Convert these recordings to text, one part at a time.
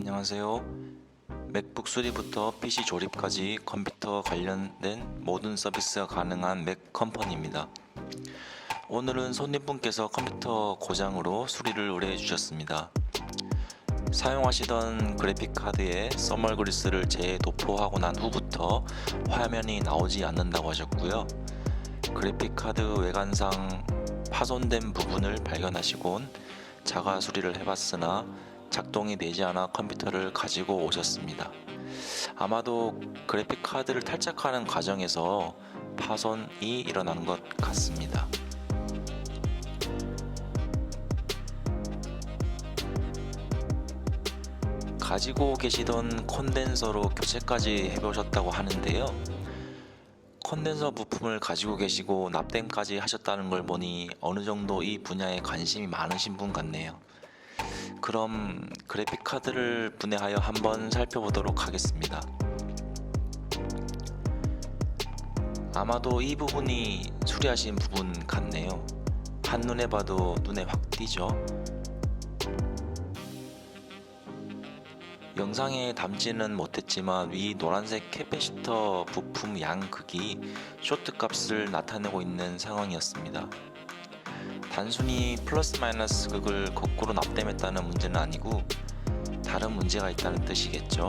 안녕하세요. 맥북 수리부터 PC 조립까지 컴퓨터 관련된 모든 서비스가 가능한 맥 컴퍼니입니다. 오늘은 손님분께서 컴퓨터 고장으로 수리를 의뢰해 주셨습니다. 사용하시던 그래픽 카드에 써멀 그리스를 재도포하고 난 후부터 화면이 나오지 않는다고 하셨고요. 그래픽 카드 외관상 파손된 부분을 발견하시곤 자가 수리를 해봤으나 작동이 되지 않아 컴퓨터를 가지고 오셨습니다. 아마도 그래픽 카드를 탈착하는 과정에서 파손이 일어난 것 같습니다. 가지고 계시던 콘덴서로 교체까지 해보셨다고 하는데요. 콘덴서 부품을 가지고 계시고 납땜까지 하셨다는 걸 보니 어느 정도 이 분야에 관심이 많으신 분 같네요. 그럼 그래픽 카드를 분해하여 한번 살펴보도록 하겠습니다. 아마도 이 부분이 수리하신 부분 같네요. 한눈에 봐도 눈에 확 띄죠. 영상에 담지는 못했지만 위 노란색 캐패시터 부품 양 극이 쇼트 값을 나타내고 있는 상황이었습니다. 단순히 플러스 마이너스 극을 거꾸로 납땜했다는 문제는 아니고 다른 문제가 있다는 뜻이겠죠.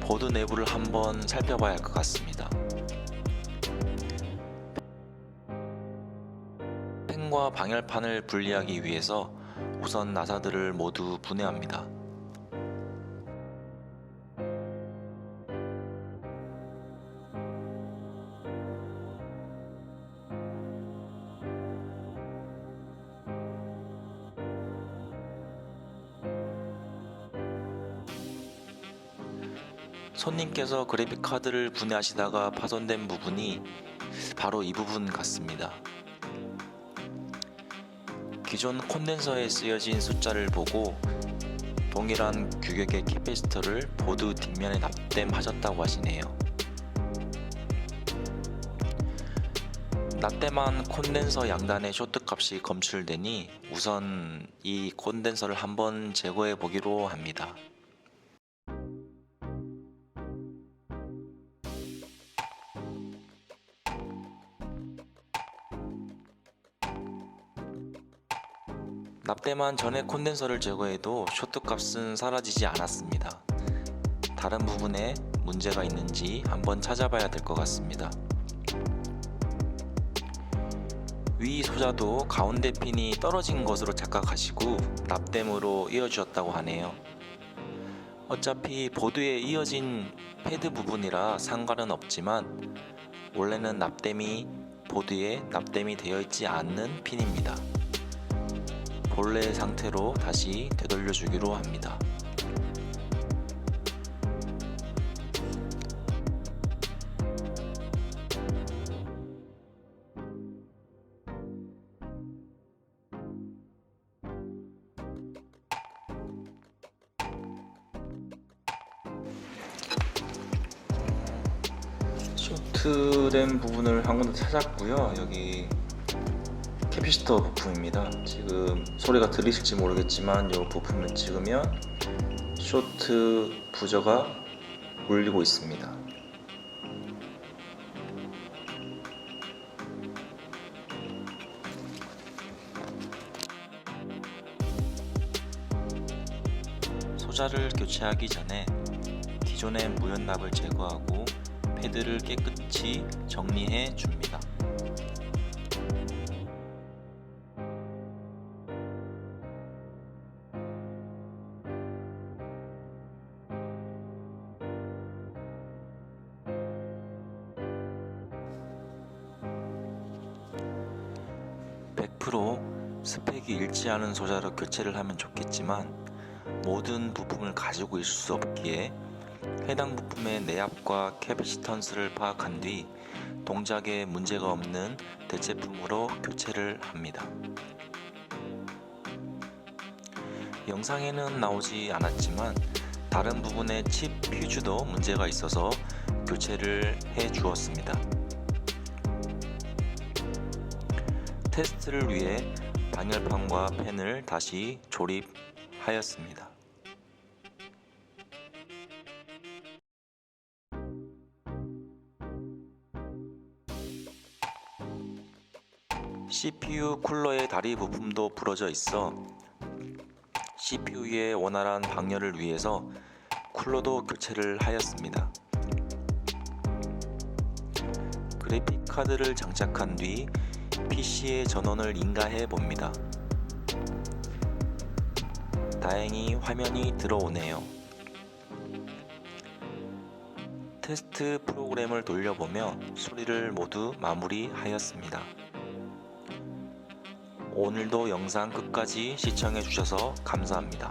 보드 내부를 한번 살펴봐야 할 것 같습니다. 펜과 방열판을 분리하기 위해서 우선 나사들을 모두 분해합니다. 손님께서 그래픽 카드를 분해하시다가 파손된 부분이 바로 이 부분 같습니다. 기존 콘덴서에 쓰여진 숫자를 보고 동일한 규격의 캐패시터를 보드 뒷면에 납땜하셨다고 하시네요. 납땜한 콘덴서 양단의 쇼트 값이 검출되니 우선 이 콘덴서를 한번 제거해 보기로 합니다. 납땜한 전에 콘덴서를 제거해도 쇼트 값은 사라지지 않았습니다. 다른 부분에 문제가 있는지 한번 찾아봐야 될 것 같습니다. 위 소자도 가운데 핀이 떨어진 것으로 착각하시고 납땜으로 이어주었다고 하네요. 어차피 보드에 이어진 패드 부분이라 상관은 없지만 원래는 납땜이 보드에 납땜이 되어 있지 않는 핀입니다. 본래 상태로 다시 되돌려 주기로 합니다. 쇼트된 부분을 한 군데 찾았고요. 여기 캐피시터 부품입니다. 지금 소리가 들리실지 모르겠지만 이 부품을 찍으면 쇼트 부저가 울리고 있습니다. 소자를 교체하기 전에 기존의 무연납을 제거하고 패드를 깨끗이 정리해 줍니다. (100% 스펙이 일치하는 소자로 교체를 하면 좋겠지만 모든 부품을 가지고 있을 수 없기에 해당 부품의 내압과 캐피시턴스를 파악한 뒤 동작에 문제가 없는 대체품으로 교체를 합니다. 영상에는 나오지 않았지만 다른 부분의 칩 퓨즈도 문제가 있어서 교체를 해 주었습니다. 테스트를 위해 방열판과 팬을 다시 조립하였습니다. CPU 쿨러의 다리 부품도 부러져 있어 CPU의 원활한 방열을 위해서 쿨러도 교체를 하였습니다. 그래픽 카드를 장착한 뒤 PC의 전원을 인가해 봅니다. 다행히 화면이 들어오네요. 테스트 프로그램을 돌려보며 수리를 모두 마무리하였습니다. 오늘도 영상 끝까지 시청해 주셔서 감사합니다.